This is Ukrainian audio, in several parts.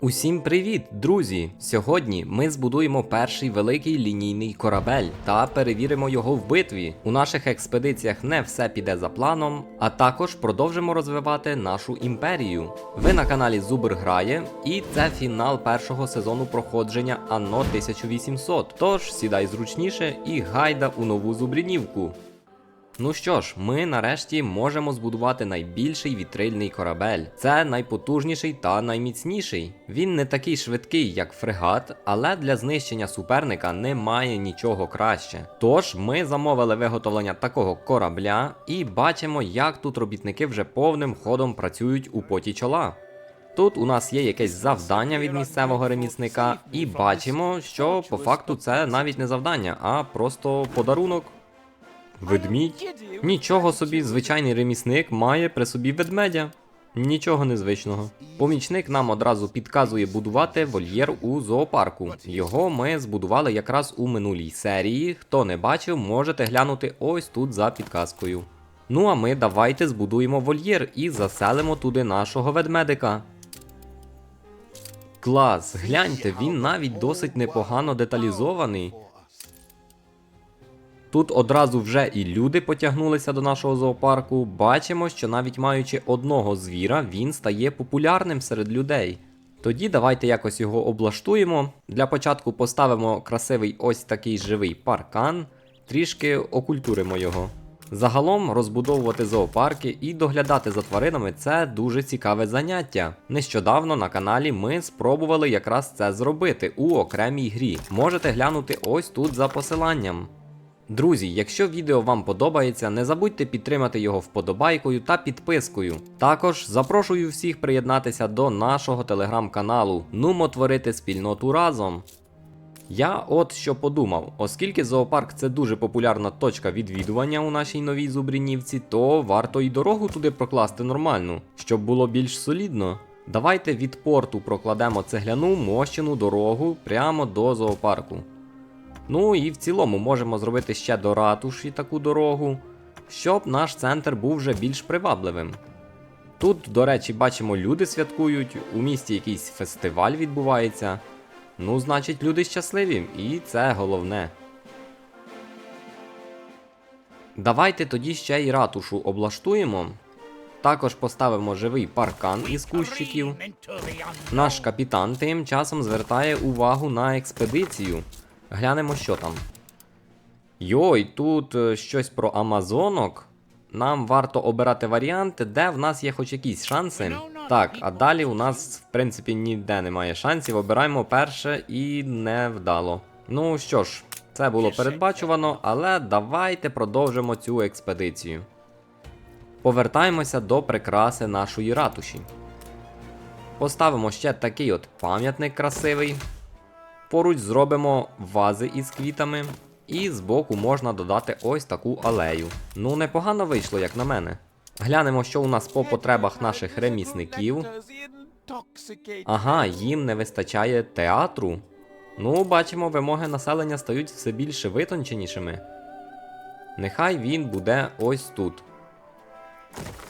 Усім привіт, друзі! Сьогодні ми збудуємо перший великий лінійний корабель та перевіримо його в битві. У наших експедиціях не все піде за планом, а також продовжимо розвивати нашу імперію. Ви на каналі Зубр Грає, і це фінал першого сезону проходження Анно 1800. Тож сідай зручніше і гайда у нову зубрінівку. Ну що ж, ми нарешті можемо збудувати найбільший вітрильний корабель. Це найпотужніший та найміцніший. Він не такий швидкий, як фрегат, але для знищення суперника немає нічого краще. Тож ми замовили виготовлення такого корабля і бачимо, як тут робітники вже повним ходом працюють у поті чола. Тут у нас є якесь завдання від місцевого ремісника, і бачимо, що по факту це навіть не завдання, а просто подарунок. Ведмідь? Нічого собі, звичайний ремісник має при собі ведмедя. Нічого незвичного. Помічник нам одразу підказує будувати вольєр у зоопарку. Його ми збудували якраз у минулій серії. Хто не бачив, можете глянути ось тут за підказкою. Ну а ми давайте збудуємо вольєр і заселимо туди нашого ведмедика. Клас, гляньте, він навіть досить непогано деталізований. Тут одразу вже і люди потягнулися до нашого зоопарку. Бачимо, що навіть маючи одного звіра, він стає популярним серед людей. Тоді давайте якось його облаштуємо. Для початку поставимо красивий ось такий живий паркан, трішки окультуримо його. Загалом розбудовувати зоопарки і доглядати за тваринами це дуже цікаве заняття. Нещодавно на каналі ми спробували якраз це зробити у окремій грі. Можете глянути ось тут за посиланням. Друзі, якщо відео вам подобається, не забудьте підтримати його вподобайкою та підпискою. Також запрошую всіх приєднатися до нашого телеграм-каналу. Нумо творити спільноту разом. Я от що подумав, оскільки зоопарк це дуже популярна точка відвідування у нашій новій зубрінівці, то варто і дорогу туди прокласти нормальну, щоб було більш солідно. Давайте від порту прокладемо цегляну мощену дорогу прямо до зоопарку. Ну і в цілому можемо зробити ще до ратуші таку дорогу, щоб наш центр був вже більш привабливим. Тут, до речі, бачимо, люди святкують, у місті якийсь фестиваль відбувається. Ну, значить, люди щасливі, і це головне. Давайте тоді ще й ратушу облаштуємо. Також поставимо живий паркан із кущиків. Наш капітан тим часом звертає увагу на експедицію. Глянемо, що там. Йой, тут е, щось про Амазонок. Нам варто обирати варіанти, де в нас є хоч якісь шанси. Так, а далі у нас, в принципі, ніде немає шансів. Обираємо перше і невдало. Ну що ж, це було передбачувано, але давайте продовжимо цю експедицію. Повертаємося до прикраси нашої ратуші. Поставимо ще такий от пам'ятник красивий. Поруч зробимо вази із квітами, і збоку можна додати ось таку алею. Ну, непогано вийшло, як на мене. Глянемо, що у нас по потребах наших ремісників. Ага, їм не вистачає театру. Ну, бачимо, вимоги населення стають все більше витонченішими. Нехай він буде ось тут.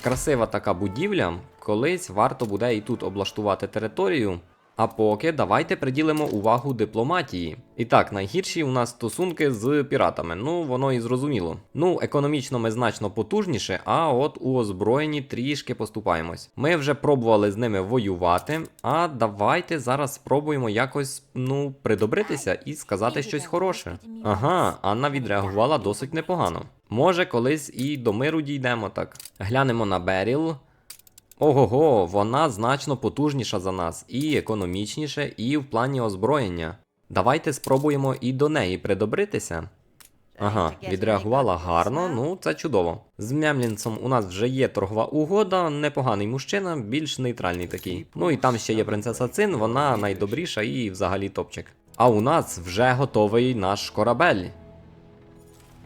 Красива така будівля. Колись варто буде і тут облаштувати територію. А поки давайте приділимо увагу дипломатії. І так, найгірші у нас стосунки з піратами. Ну, воно і зрозуміло. Ну, економічно ми значно потужніше, а от у озброєнні трішки поступаємось. Ми вже пробували з ними воювати, а давайте зараз спробуємо якось, ну, придобритися і сказати щось хороше. Ага, Анна відреагувала досить непогано. Може, колись і до миру дійдемо так. Глянемо на Беріл. Ого-го, вона значно потужніша за нас, і економічніше, і в плані озброєння. Давайте спробуємо і до неї придобритися. Ага, відреагувала гарно, ну це чудово. З Мемлінцем у нас вже є торгова угода, непоганий мужчина, більш нейтральний такий. Ну і там ще є принцеса Цин, вона найдобріша і взагалі топчик. А у нас вже готовий наш корабель.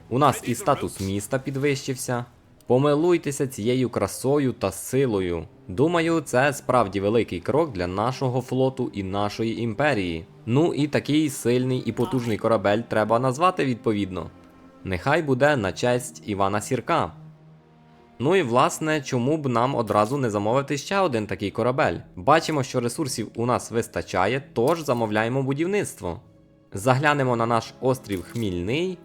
У нас і статус міста підвищився. Помилуйтеся цією красою та силою. Думаю, це справді великий крок для нашого флоту і нашої імперії. Ну і такий сильний і потужний корабель треба назвати відповідно. Нехай буде на честь Івана Сірка. Ну і власне, чому б нам одразу не замовити ще один такий корабель? Бачимо, що ресурсів у нас вистачає, тож замовляємо будівництво. Заглянемо на наш острів Хмільний.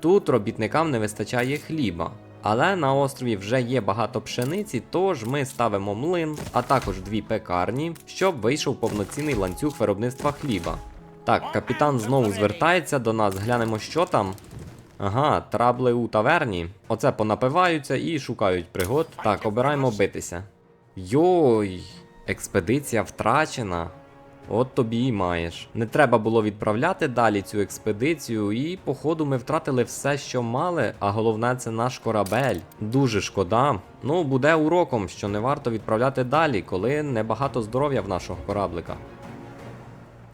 Тут робітникам не вистачає хліба. Але на острові вже є багато пшениці, тож ми ставимо млин, а також дві пекарні, щоб вийшов повноцінний ланцюг виробництва хліба. Так, капітан знову звертається до нас, глянемо, що там. Ага, трабли у таверні. Оце понапиваються і шукають пригод. Так, обираємо битися. Йой, експедиція втрачена. От тобі і маєш. Не треба було відправляти далі цю експедицію, і походу ми втратили все, що мали, а головне це наш корабель. Дуже шкода. Ну, буде уроком, що не варто відправляти далі, коли небагато здоров'я в нашого кораблика.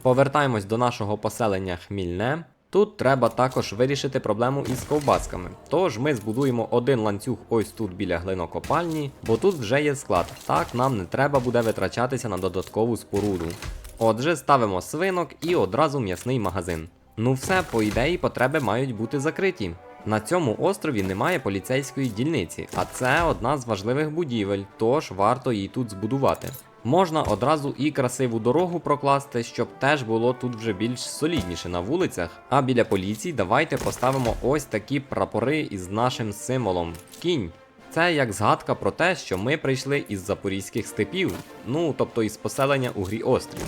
Повертаємось до нашого поселення Хмільне. Тут треба також вирішити проблему із ковбасками. Тож ми збудуємо один ланцюг ось тут біля глинокопальні, бо тут вже є склад. Так нам не треба буде витрачатися на додаткову споруду. Отже, ставимо свинок і одразу м'ясний магазин. Ну все, по ідеї, потреби мають бути закриті. На цьому острові немає поліцейської дільниці, а це одна з важливих будівель, тож варто її тут збудувати. Можна одразу і красиву дорогу прокласти, щоб теж було тут вже більш солідніше на вулицях. А біля поліції давайте поставимо ось такі прапори із нашим символом кінь. Це як згадка про те, що ми прийшли із запорізьких степів, ну тобто із поселення у грі острів.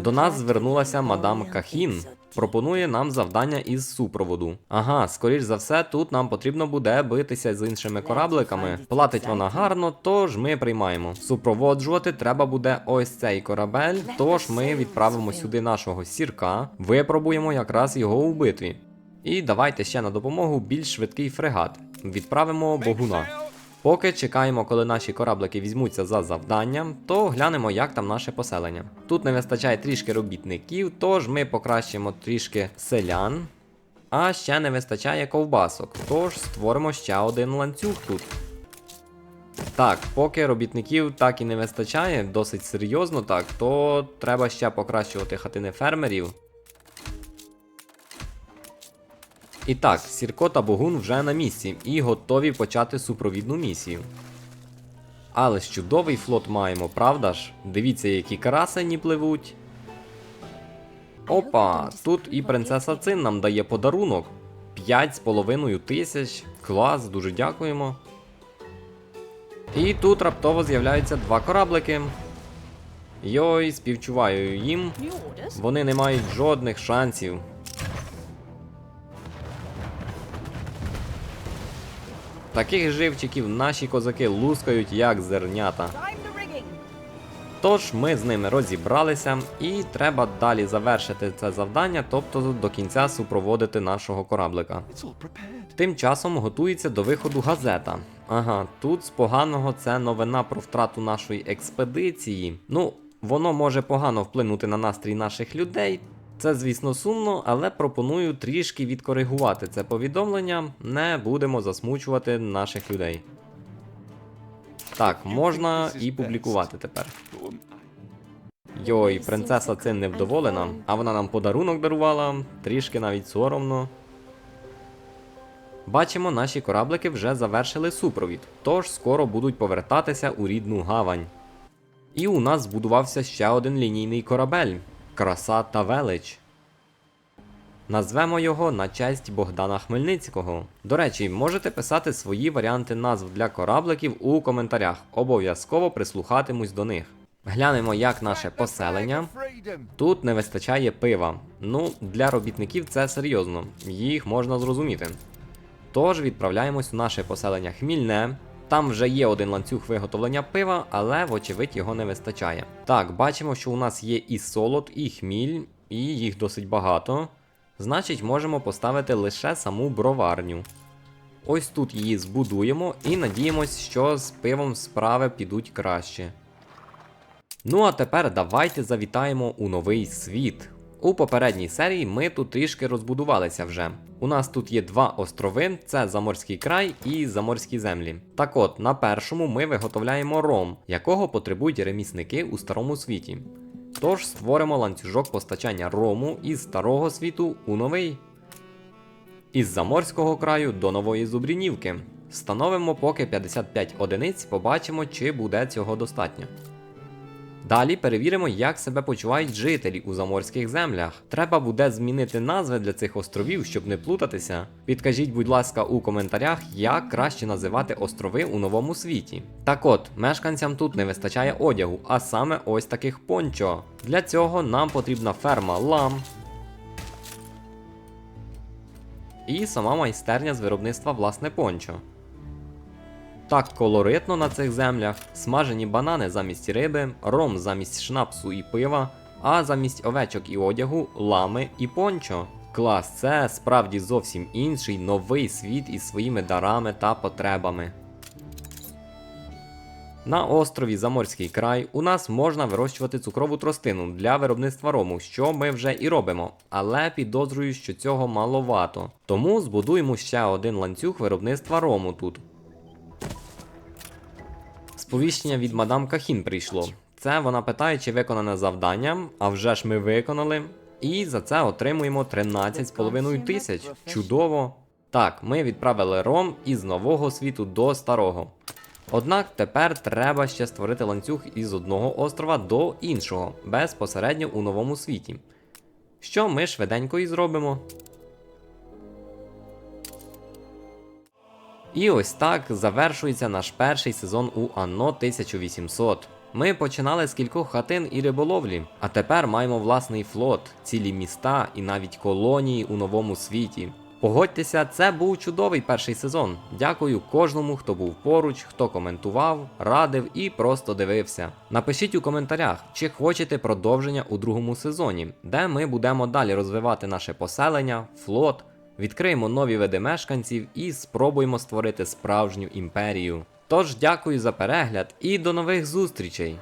До нас звернулася мадам Кахін. Пропонує нам завдання із супроводу. Ага, скоріш за все, тут нам потрібно буде битися з іншими корабликами. Платить вона гарно, тож ми приймаємо. Супроводжувати треба буде ось цей корабель. Тож ми відправимо сюди нашого сірка, випробуємо якраз його у битві. І давайте ще на допомогу більш швидкий фрегат. Відправимо богуна. Поки чекаємо, коли наші кораблики візьмуться за завданням, то глянемо, як там наше поселення. Тут не вистачає трішки робітників, тож ми покращимо трішки селян. А ще не вистачає ковбасок, тож створимо ще один ланцюг тут. Так, поки робітників так і не вистачає, досить серйозно так, то треба ще покращувати хатини фермерів. І так, Сірко та Богун вже на місці і готові почати супровідну місію. Але ж чудовий флот маємо, правда ж? Дивіться, які красені пливуть. Опа, тут і принцеса Цин нам дає подарунок. 5,5 тисяч. Клас, дуже дякуємо. І тут раптово з'являються два кораблики. Йой, співчуваю їм. Вони не мають жодних шансів. Таких живчиків наші козаки лускають як зернята. Тож ми з ними розібралися, і треба далі завершити це завдання, тобто до кінця супроводити нашого кораблика. Тим часом готується до виходу газета. Ага, тут з поганого це новина про втрату нашої експедиції. Ну, воно може погано вплинути на настрій наших людей. Це, звісно, сумно, але пропоную трішки відкоригувати це повідомлення. Не будемо засмучувати наших людей. Так, можна і публікувати тепер. Йой, принцеса цим невдоволена, а вона нам подарунок дарувала, трішки навіть соромно. Бачимо, наші кораблики вже завершили супровід, тож скоро будуть повертатися у рідну гавань. І у нас збудувався ще один лінійний корабель Краса та велич. Назвемо його на честь Богдана Хмельницького. До речі, можете писати свої варіанти назв для корабликів у коментарях. Обов'язково прислухатимусь до них. Глянемо, як наше поселення. Тут не вистачає пива. Ну, для робітників це серйозно, їх можна зрозуміти. Тож відправляємось у наше поселення Хмільне. Там вже є один ланцюг виготовлення пива, але вочевидь його не вистачає. Так, бачимо, що у нас є і солод, і хміль, і їх досить багато. Значить, можемо поставити лише саму броварню. Ось тут її збудуємо і надіємось, що з пивом справи підуть краще. Ну а тепер давайте завітаємо у новий світ. У попередній серії ми тут трішки розбудувалися вже. У нас тут є два острови: це Заморський край і Заморські землі. Так от, на першому ми виготовляємо ром, якого потребують ремісники у старому світі. Тож створимо ланцюжок постачання рому із старого світу у новий. Із Заморського краю до Нової Зубрінівки. Встановимо поки 55 одиниць, побачимо, чи буде цього достатньо. Далі перевіримо, як себе почувають жителі у заморських землях. Треба буде змінити назви для цих островів, щоб не плутатися. Підкажіть, будь ласка, у коментарях, як краще називати острови у новому світі. Так от, мешканцям тут не вистачає одягу, а саме ось таких пончо. Для цього нам потрібна ферма лам. І сама майстерня з виробництва власне пончо. Так колоритно на цих землях, смажені банани замість риби, ром замість шнапсу і пива, а замість овечок і одягу лами і пончо. Клас, це справді зовсім інший новий світ із своїми дарами та потребами. На острові Заморський край у нас можна вирощувати цукрову тростину для виробництва рому, що ми вже і робимо, але підозрюю, що цього маловато. Тому збудуємо ще один ланцюг виробництва рому тут. Сповіщення від мадам Кахін прийшло. Це вона питає, чи виконане завдання, а вже ж ми виконали. І за це отримуємо 13,5 тисяч. Чудово! Так, ми відправили ром із нового світу до старого. Однак тепер треба ще створити ланцюг із одного острова до іншого, безпосередньо у новому світі. Що ми швиденько і зробимо. І ось так завершується наш перший сезон у Анно 1800. Ми починали з кількох хатин і риболовлі, а тепер маємо власний флот, цілі міста і навіть колонії у новому світі. Погодьтеся, це був чудовий перший сезон. Дякую кожному, хто був поруч, хто коментував, радив і просто дивився. Напишіть у коментарях, чи хочете продовження у другому сезоні, де ми будемо далі розвивати наше поселення, флот, відкриємо нові види мешканців і спробуємо створити справжню імперію. Тож дякую за перегляд і до нових зустрічей!